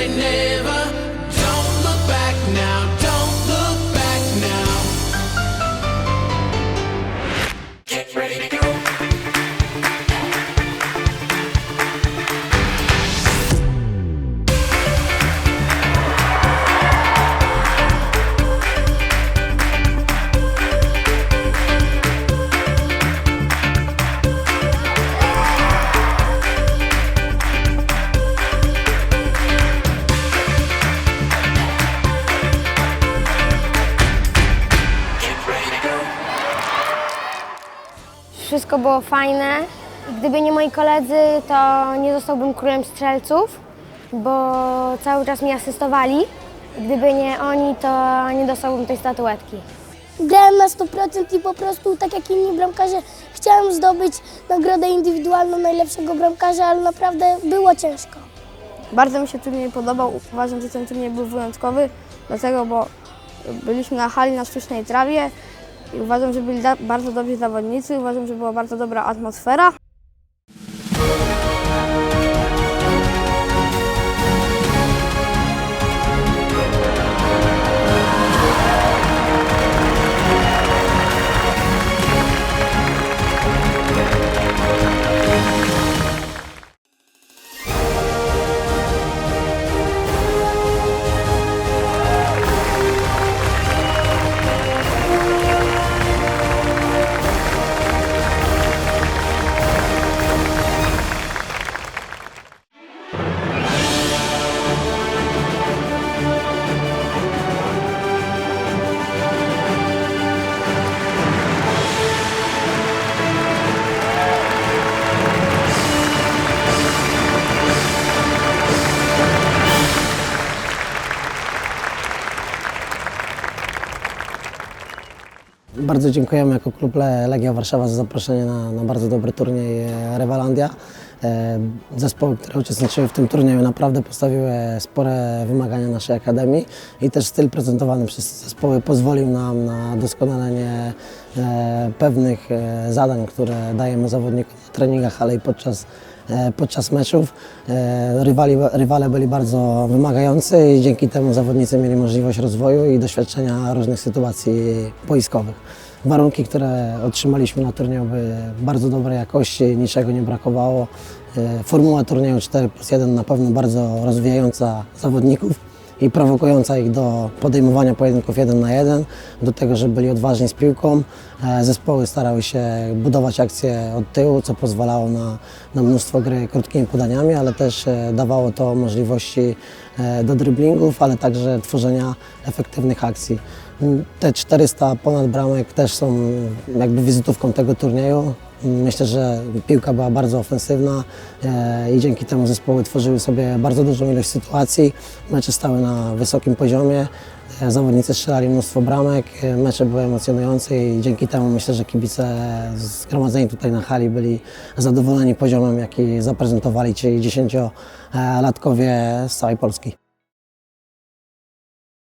designated wszystko było fajne. Gdyby nie moi koledzy, to nie zostałbym królem strzelców, bo cały czas mi asystowali. Gdyby nie oni, to nie dostałbym tej statuetki. Grałem na 100% i po prostu, tak jak inni bramkarze, chciałem zdobyć nagrodę indywidualną najlepszego bramkarza, ale naprawdę było ciężko. Bardzo mi się turniej podobał. Uważam, że ten turniej był wyjątkowy, dlatego, bo byliśmy na hali na sztucznej trawie i uważam, że byli bardzo dobrzy zawodnicy. Uważam, że była bardzo dobra atmosfera. Bardzo dziękujemy jako klub Le- Legia Warszawa za zaproszenie na, na bardzo dobry turniej e, Rewalandia. E, Zespoły, które uczestniczyły w tym turnieju naprawdę postawiły spore wymagania naszej akademii i też styl prezentowany przez zespoły pozwolił nam na doskonalenie e, pewnych zadań, które dajemy zawodnikom na treningach, ale i podczas podczas meczów. E, Rywali, rywale byli bardzo wymagający i dzięki temu zawodnicy mieli możliwość rozwoju i doświadczenia różnych sytuacji boiskowych. Warunki, które otrzymaliśmy na turnieju były bardzo dobrej jakości, niczego nie brakowało. E, Formuła turnieju 4 plus 1 na pewno bardzo rozwijająca zawodników i prowokująca ich do podejmowania pojedynków jeden na jeden, do tego, żeby byli odważni z piłką. E, Zespoły starały się budować akcje od tyłu, co pozwalało na, na mnóstwo gry krótkimi podaniami, ale też e, dawało to możliwości e, do driblingów, ale także tworzenia efektywnych akcji. Te 400 ponad bramek też są jakby wizytówką tego turnieju. Myślę, że piłka była bardzo ofensywna e, i dzięki temu zespoły tworzyły sobie bardzo dużą ilość sytuacji. Mecze stały na wysokim poziomie, e, zawodnicy strzelali mnóstwo bramek, e, mecze były emocjonujące i dzięki temu myślę, że kibice zgromadzeni tutaj na hali byli zadowoleni poziomem, jaki zaprezentowali ci dziesięciolatkowie z całej Polski.